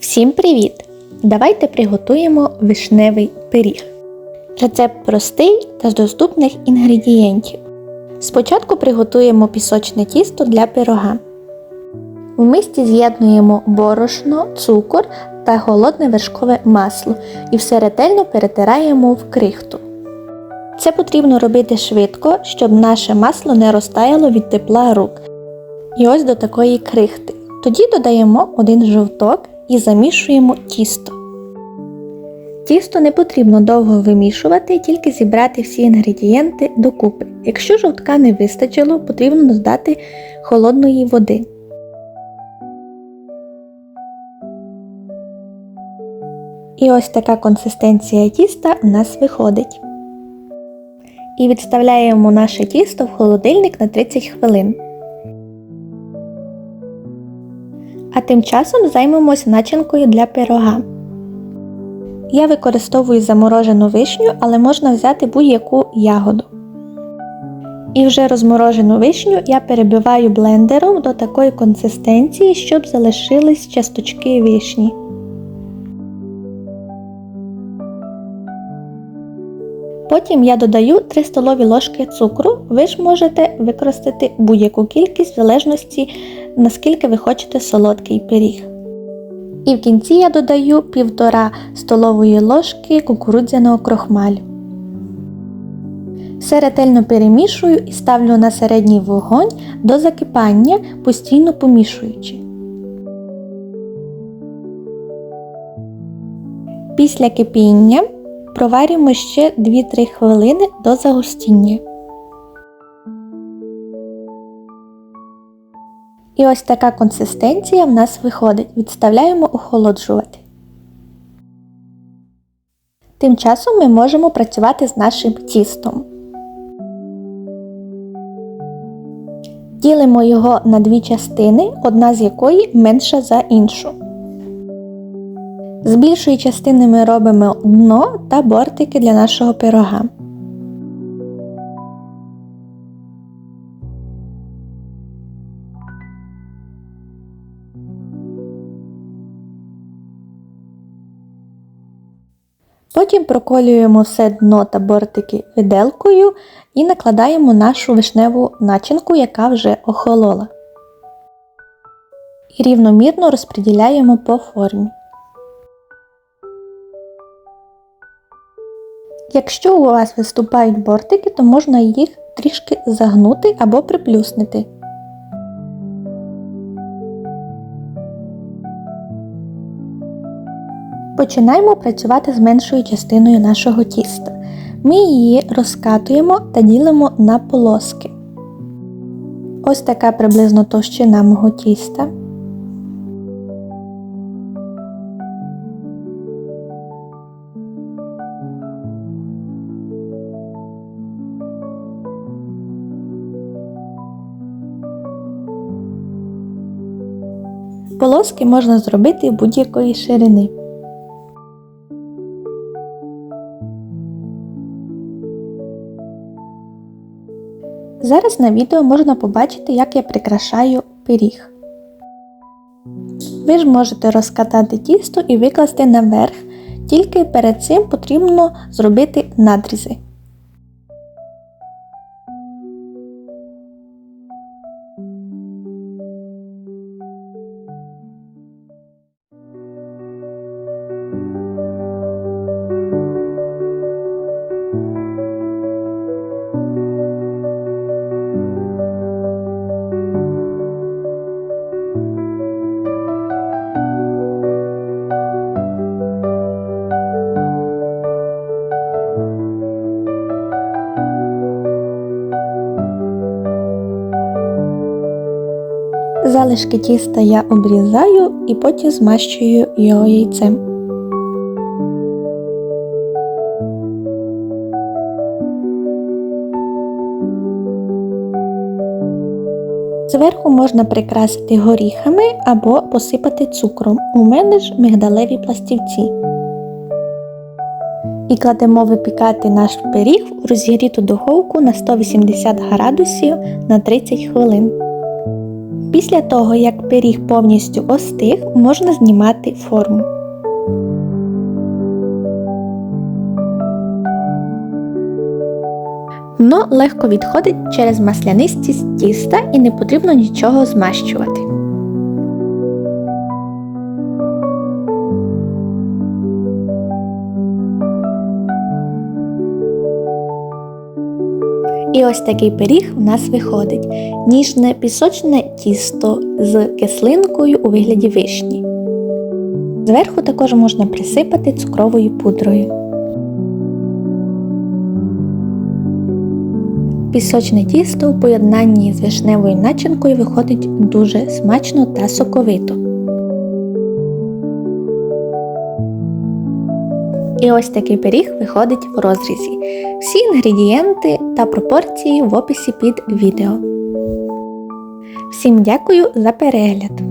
Всім привіт! Давайте приготуємо вишневий пиріг. Рецепт простий та з доступних інгредієнтів. Спочатку приготуємо пісочне тісто для пирога. В мисці з'єднуємо борошно, цукор та холодне вершкове масло і все ретельно перетираємо в крихту. Це потрібно робити швидко, щоб наше масло не розтаяло від тепла рук. І ось до такої крихти. Тоді додаємо один жовток і замішуємо тісто. Тісто не потрібно довго вимішувати, тільки зібрати всі інгредієнти докупи. Якщо жовтка не вистачило, потрібно додати холодної води. І ось така консистенція тіста у нас виходить. І відставляємо наше тісто в холодильник на 30 хвилин. А тим часом займемося начинкою для пирога. Я використовую заморожену вишню, але можна взяти будь-яку ягоду. І вже розморожену вишню я перебиваю блендером до такої консистенції, щоб залишились часточки вишні. Потім я додаю 3 столові ложки цукру. Ви ж можете використати будь-яку кількість в залежності наскільки ви хочете солодкий пиріг. І в кінці я додаю 1,5 столової ложки кукурудзяного крохмалю. Все ретельно перемішую і ставлю на середній вогонь до закипання, постійно помішуючи. Після кипіння проварюємо ще 2-3 хвилини до загустіння. І ось така консистенція в нас виходить. Відставляємо охолоджувати. Тим часом ми можемо працювати з нашим тістом. Ділимо його на дві частини, одна з якої менша за іншу. З більшої частини ми робимо дно та бортики для нашого пирога. Потім проколюємо все дно та бортики виделкою і накладаємо нашу вишневу начинку, яка вже охолола. І рівномірно розподіляємо по формі. Якщо у вас виступають бортики, то можна їх трішки загнути або приплюснути. Починаємо працювати з меншою частиною нашого тіста. Ми її розкатуємо та ділимо на полоски. Ось така приблизно товщина мого тіста. Полоски можна зробити будь-якої ширини. Зараз на відео можна побачити, як я прикрашаю пиріг. Ви ж можете розкатати тісто і викласти наверх, тільки перед цим потрібно зробити надрізи. Залишки тіста я обрізаю і потім змащую його яйцем. Зверху можна прикрасити горіхами або посипати цукром. У мене ж мигдалеві пластівці. І кладемо випікати наш пиріг у розігріту духовку на 180 градусів на 30 хвилин. Після того, як пиріг повністю остиг, можна знімати форму. Дно легко відходить через маслянистість тіста і не потрібно нічого змащувати. І ось такий пиріг у нас виходить. Ніжне пісочне тісто з кислинкою у вигляді вишні. Зверху також можна присипати цукровою пудрою. Пісочне тісто у поєднанні з вишневою начинкою виходить дуже смачно та соковито. І ось такий пиріг виходить в розрізі. Всі інгредієнти та пропорції в описі під відео. Всім дякую за перегляд!